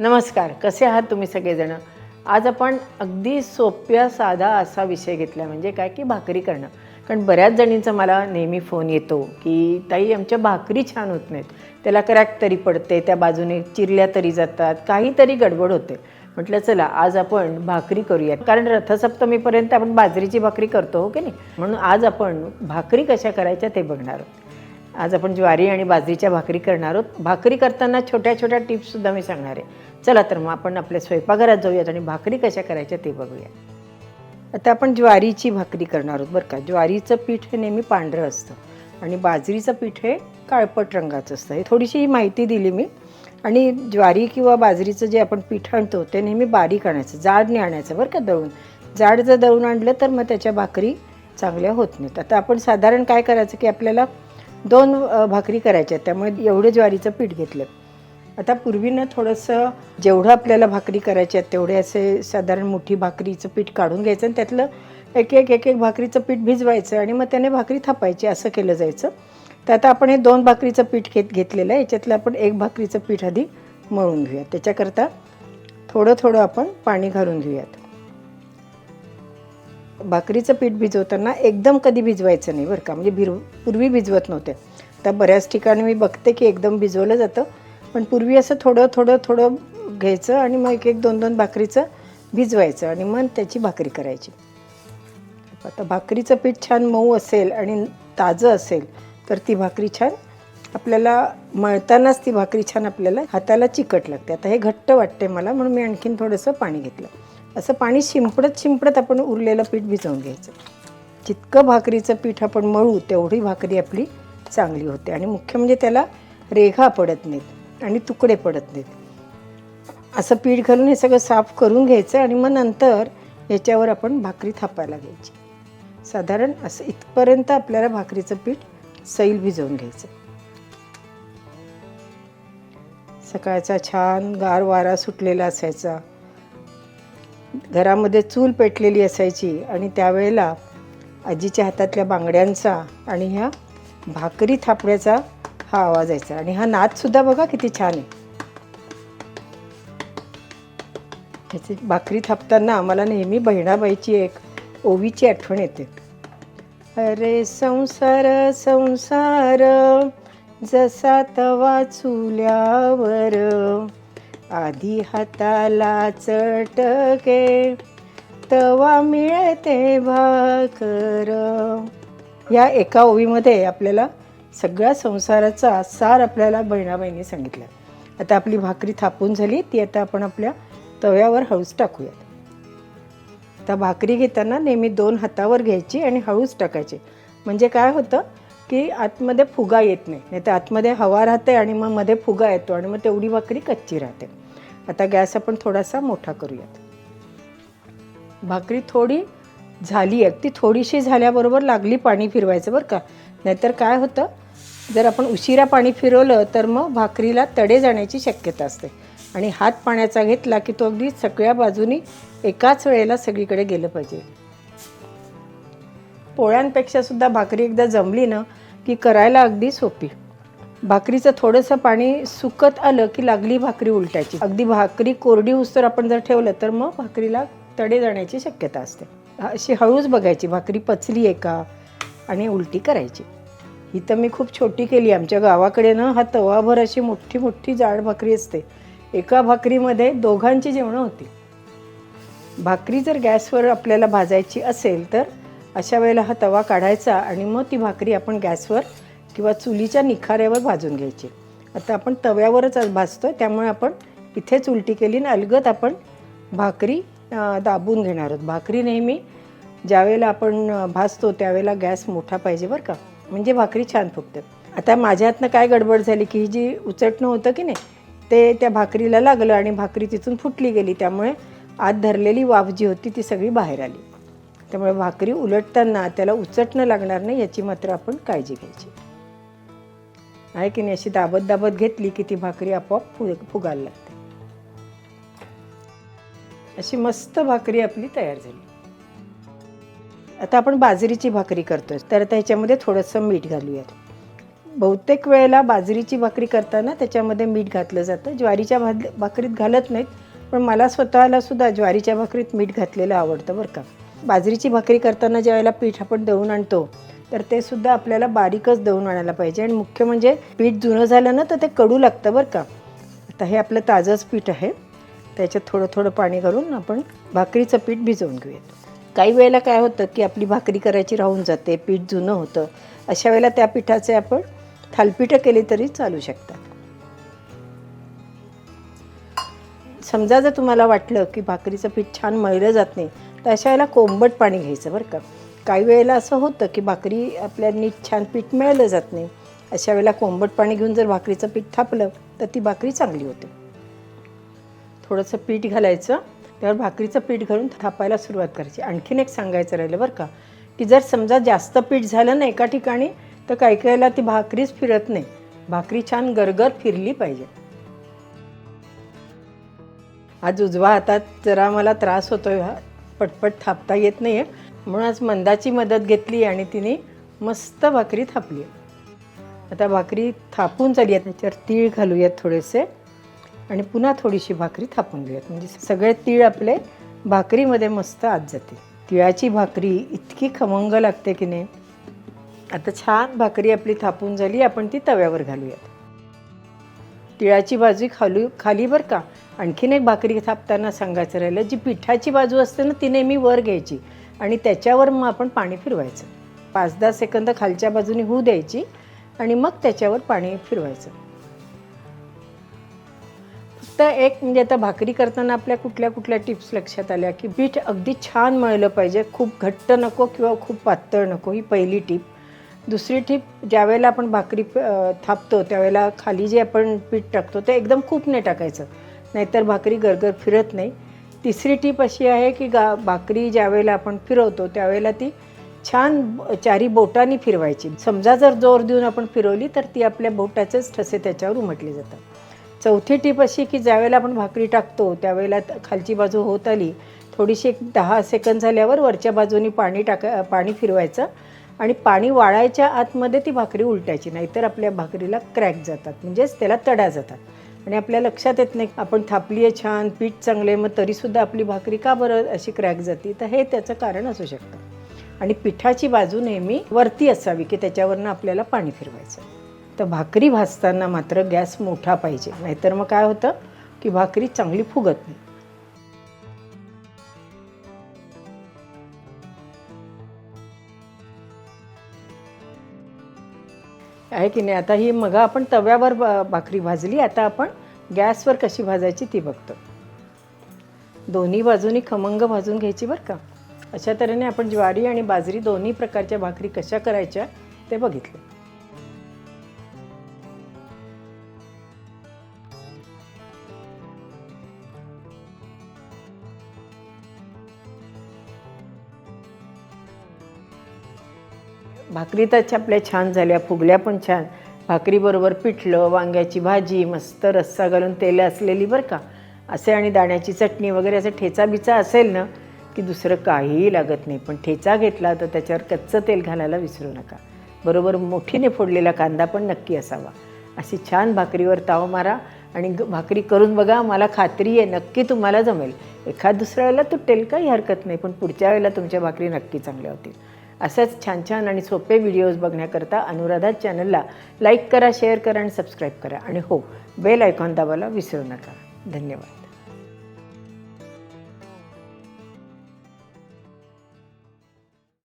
नमस्कार कसे आहात तुम्ही सगळेजण? आज आपण अगदी सोप्या साधा असा विषय घेतला म्हणजे काय की भाकरी करणं. कारण बऱ्याच जणींचा मला नेहमी फोन येतो की ताई आमच्या भाकरी छान होत नाहीत. त्याला क्रॅक तरी पडते त्या बाजूने चिरल्या तरी जातात काहीतरी गडबड होते. म्हटलं चला आज आपण भाकरी करूयात. कारण रथसप्तमीपर्यंत आपण बाजरीची भाकरी करतो हो की नाही? म्हणून आज आपण भाकरी कशा करायच्या ते बघणार आहोत. आज आपण ज्वारी आणि बाजरीच्या भाकरी करणार आहोत. भाकरी करताना छोट्या छोट्या टिप्ससुद्धा मी सांगणार आहे. चला तर मग आपण आपल्या स्वयंपाकघरात जाऊयात आणि भाकरी कशा करायच्या ते बघूया आता आपण ज्वारीची भाकरी करणार आहोत बरं का. ज्वारीचं पीठ हे नेहमी पांढरं असतं आणि बाजरीचं पीठ हे काळपट रंगाचं असतं. हे थोडीशी माहिती दिली मी. आणि ज्वारी किंवा बाजरीचं जे आपण पीठ आणतो ते नेहमी बारीक आणायचं जाड नाही आणायचं बरं का दळून. जाड जर दळून आणलं तर मग त्याच्या भाकरी चांगल्या होत नाहीत. आता आपण साधारण काय करायचं की आपल्याला दोन भाकरी करायच्या आहेत त्यामुळे एवढं ज्वारीचं पीठ घेतलं. आता पूर्वीनं थोडंसं जेवढं आपल्याला भाकरी करायच्या आहेत तेवढे असे साधारण मोठी भाकरीचं पीठ काढून घ्यायचं आणि त्यातलं एक एक एक एक भाकरीचं पीठ भिजवायचं आणि मग त्याने भाकरी थापायची असं केलं जायचं. तर आता आपण हे दोन भाकरीचं पीठ घेत घेतलेलं आहे. याच्यातलं आपण एक भाकरीचं पीठ आधी मळून घेऊयात त्याच्याकरता थोडं थोडं आपण पाणी घालून घेऊयात. भाकरीचं पीठ भिजवताना एकदम कधी भिजवायचं नाही बरं का. म्हणजे भिर पूर्वी भिजवत नव्हते. तर बऱ्याच ठिकाणी मी बघते की एकदम भिजवलं जातं. पण पूर्वी असं थोडं थोडं थोडं घ्यायचं आणि मग एक एक दोन दोन भाकरीचं भिजवायचं आणि मग त्याची भाकरी करायची. आता भाकरीचं पीठ छान मऊ असेल आणि ताजं असेल तर ती भाकरी छान आपल्याला मळतानाच ती भाकरी छान आपल्याला हाताला चिकट लागते. आता हे घट्ट वाटते मला म्हणून मी आणखीन थोडंसं पाणी घेतलं. असं पाणी शिंपडत शिंपडत आपण उरलेलं पीठ भिजवून घ्यायचं. जितकं भाकरीचं पीठ आपण मळू तेवढी भाकरी आपली चांगली होते. आणि मुख्य म्हणजे त्याला रेघा पडत नाहीत आणि तुकडे पडत नाहीत. असं पीठ घालून हे सगळं साफ करून घ्यायचं आणि मग नंतर याच्यावर आपण भाकरी थापायला घ्यायची. साधारण असं इथपर्यंत आपल्याला भाकरीचं पीठ सैल भिजवून घ्यायचं. सकाळचा छान गार वारा सुटलेला असायचा. घरामध्ये चूल पेटलेली असायची आणि त्यावेळेला आजीच्या हातातल्या बांगड्यांचा आणि ह्या भाकरी थापण्याचा हा आवाज यायचा. आणि हा नादसुद्धा बघा किती छान आहे. ह्याची भाकरी थापताना आम्हाला नेहमी बहिणाबाईची एक ओवीची आठवण येते. अरे संसार संसार जसा तवा चुल्यावर आधी हाताला चटके तवा मिळते भाकर. या एका ओवीमध्ये आपल्याला सगळ्या संसाराचा सार आपल्याला बहिणाबाईंनी सांगितला. आता आपली भाकरी थापून झाली ती आता आपण आपल्या तव्यावर हळूच टाकूयात. आता भाकरी घेताना नेहमी दोन हातावर घ्यायची आणि हळूच टाकायची. म्हणजे काय होतं? की आतमध्ये फुगा येत नाही. नाही तर आतमध्ये हवा राहते आणि मग मध्ये फुगा येतो आणि मग तेवढी भाकरी कच्ची राहते. आता गॅस आपण थोडासा मोठा करूयात. भाकरी थोडी झाली आहे. ती थोडीशी झाल्याबरोबर लागली पाणी फिरवायचं बरं का. नाहीतर काय होतं? जर आपण उशिरा पाणी फिरवलं तर मग भाकरीला तडे जाण्याची शक्यता असते. आणि हात पाण्याचा घेतला की तो अगदी सगळ्या बाजूनी एकाच वेळेला सगळीकडे गेलं पाहिजे. पोळ्यांपेक्षा सुद्धा भाकरी एकदा जमली ना की करायला अगदी सोपी. भाकरीचं थोडंसं पाणी सुकत आलं की लागली भाकरी उलटायची. अगदी भाकरी कोरडी उस्तर आपण जर ठेवलं तर मग भाकरीला तडे जाण्याची शक्यता असते. अशी हळूच बघायची भाकरी पचली आहे का आणि उलटी करायची. ही तर मी खूप छोटी केली. आमच्या गावाकडे ना हा तवाभर अशी मोठी मोठी जाड भाकरी असते. एका भाकरीमध्ये दोघांची जेवणं होती. भाकरी जर गॅसवर आपल्याला भाजायची असेल तर अशा वेळेला हा तवा काढायचा आणि मग ती भाकरी आपण गॅसवर किंवा चुलीच्या निखाऱ्यावर भाजून घ्यायची. आता आपण तव्यावरच आज भाजतो त्यामुळे आपण इथेच उलटी केली आणि अलगत आपण भाकरी दाबून घेणार आहोत. भाकरी नेहमी ज्यावेळेला आपण भाजतो त्यावेळेला गॅस मोठा पाहिजे बरं का. म्हणजे भाकरी छान फुगते. आता माझ्या हातनं काय गडबड झाली की ही जी उचटणं होतं की नाही ते त्या भाकरीला लागलं आणि भाकरी तिथून फुटली गेली. त्यामुळे आत धरलेली वाफ जी होती ती सगळी बाहेर आली. त्यामुळे भाकरी उलटताना त्याला उचटणं लागणार नाही याची मात्र आपण काळजी घ्यायची. आहे की नाही अशी दाबत दाबत घेतली की ती भाकरी आपोआप फु फुगायला लागते. अशी मस्त भाकरी आपली तयार झाली. आता आपण बाजरीची भाकरी करतोय. तर आता ह्याच्यामध्ये थोडंसं मीठ घालूयात. बहुतेक वेळेला बाजरीची भाकरी करताना त्याच्यामध्ये मीठ घातलं जातं. ज्वारीच्या भाद भाकरीत घालत नाहीत पण मला स्वतःला सुद्धा ज्वारीच्या भाकरीत मीठ घातलेलं आवडतं बरं का. बाजरीची भाकरी करताना ज्या वेळेला पीठ आपण दळून आणतो तर ते सुद्धा आपल्याला बारीकच दळून आणायला पाहिजे. आणि मुख्य म्हणजे पीठ जुनं झालं ना तर ते कडू लागतं बरं का. आता हे आपलं ताजंच पीठ आहे. त्याच्यात थोडं थोडं पाणी घालून आपण भाकरीचं पीठ भिजवून घेऊयात. काही वेळेला काय होतं की आपली भाकरी करायची राहून जाते पीठ जुनं होतं. अशा वेळेला त्या पिठाचे आपण थालपीठं केली तरी चालू शकतात. समजा जर तुम्हाला वाटलं की भाकरीचं पीठ छान मळलं जात नाही तर अशा वेळेला कोंबट पाणी घ्यायचं बरं का. काही वेळेला असं होतं की भाकरी आपल्या नीट छान पीठ मिळालं जात नाही. अशा वेळेला कोंबट पाणी घेऊन जर भाकरीचं पीठ थापलं तर ती भाकरी चांगली होते. थोडंसं पीठ घालायचं त्यावर भाकरीचं पीठ घालून थापायला सुरुवात करायची. आणखीन एक सांगायचं राहिलं बरं का की जर समजा जास्त पीठ झालं ना एका ठिकाणी तर काही काहीला ती भाकरीच फिरत नाही. भाकरी छान गरगर फिरली पाहिजे. आज उजवा हातात जरा मला त्रास होतोय पटपट थापता येत नाही आहे म्हणून आज मंदाची मदत घेतली आणि तिने मस्त भाकरी थापली. आता भाकरी थापून झाली आहे त्याच्यावर तीळ घालूयात थोडेसे. आणि पुन्हा थोडीशी भाकरी थापून घेऊयात. म्हणजे सगळे तीळ आपले भाकरीमध्ये मस्त आत जाते तिळाची भाकरी इतकी खमंग लागते की नाही. आता छान भाकरी आपली थापून झाली आपण ती तव्यावर घालूयात. तिळाची बाजू खालू खाली बरं का? आणखीन एक भाकरी थापताना सांगायचं राहिलं जी पिठाची बाजू असते ना ती नेहमी वर घ्यायची आणि त्याच्यावर मग आपण पाणी फिरवायचं. पाच दहा सेकंद खालच्या बाजूने होऊ द्यायची आणि मग त्याच्यावर पाणी फिरवायचं. फक्त एक म्हणजे आता भाकरी करताना आपल्या कुठल्या कुठल्या टिप्स लक्षात आल्या की पीठ अगदी छान मळलं पाहिजे खूप घट्ट नको किंवा खूप पातळ नको ही पहिली टीप. दुसरी टीप ज्यावेळेला आपण भाकरी थापतो त्यावेळेला खाली जे आपण पीठ टाकतो ते एकदम खूप नाही टाकायचं. नाहीतर भाकरी गरगर फिरत नाही. तिसरी टीप अशी आहे की गा भाकरी ज्यावेळेला आपण फिरवतो त्यावेळेला ती छान चारी बोटांनी फिरवायची. समजा जर जोर देऊन आपण फिरवली तर ती आपल्या बोटाचेच ठसे त्याच्यावर उमटले जातात. चौथी टीप अशी की ज्यावेळेला आपण भाकरी टाकतो त्यावेळेला खालची बाजू होत आली थोडीशी एक दहा सेकंद झाल्यावर वरच्या बाजूनी पाणी टाका पाणी फिरवायचं. आणि पाणी वाळायच्या आतमध्ये ती भाकरी उलटायची नाहीतर आपल्या भाकरीला क्रॅक जातात म्हणजेच त्याला तडा जातात. आणि आपल्या लक्षात येत नाही आपण थापली आहे छान पीठ चांगले मग तरीसुद्धा आपली भाकरी का बरं अशी क्रॅक जाते? तर हे त्याचं कारण असू शकतं. आणि पिठाची बाजू नेहमी वरती असावी की त्याच्यावरनं आपल्याला पाणी फिरवायचं तर भाकरी भाजताना मात्र गॅस मोठा पाहिजे नाहीतर मग काय होतं की भाकरी चांगली फुगत नाही. आहे की नाही? आता ही मग आपण तव्यावर भाकरी भाजली आता आपण गॅसवर कशी भाजायची ती बघतो. दोन्ही बाजूनी खमंग भाजून घ्यायची बरं का? अशा तऱ्हेने आपण ज्वारी आणि बाजरी दोन्ही प्रकारच्या भाकरी कशा करायच्या ते बघितलं. भाकरी तर आपल्या छान झाल्या फुगल्या पण छान. भाकरीबरोबर पिठलं वांग्याची भाजी मस्त रस्सा घालून तेल असलेली बरं का. असे आणि दाण्याची चटणी वगैरे असं ठेचा बिचा असेल ना की दुसरं काहीही लागत नाही. पण ठेचा घेतला तर त्याच्यावर कच्चं तेल घालायला विसरू नका. बरोबर मोठीने फोडलेला कांदा पण नक्की असावा. अशी छान भाकरीवर ताव मारा आणि ग- भाकरी करून बघा मला खात्री आहे नक्की तुम्हाला जमेल. एखाद दुसऱ्या वेळेला तुटेल काही हरकत नाही. पण पुढच्या वेळेला तुमच्या भाकरी नक्की चांगल्या होतील. असेच छान छान आणि सोपे व्हिडिओज बघण्याकरता अनुराधा चॅनलला लाईक करा शेअर करा आणि सबस्क्राईब करा. आणि हो बेल आयकॉन दाबायला विसरू नका. धन्यवाद.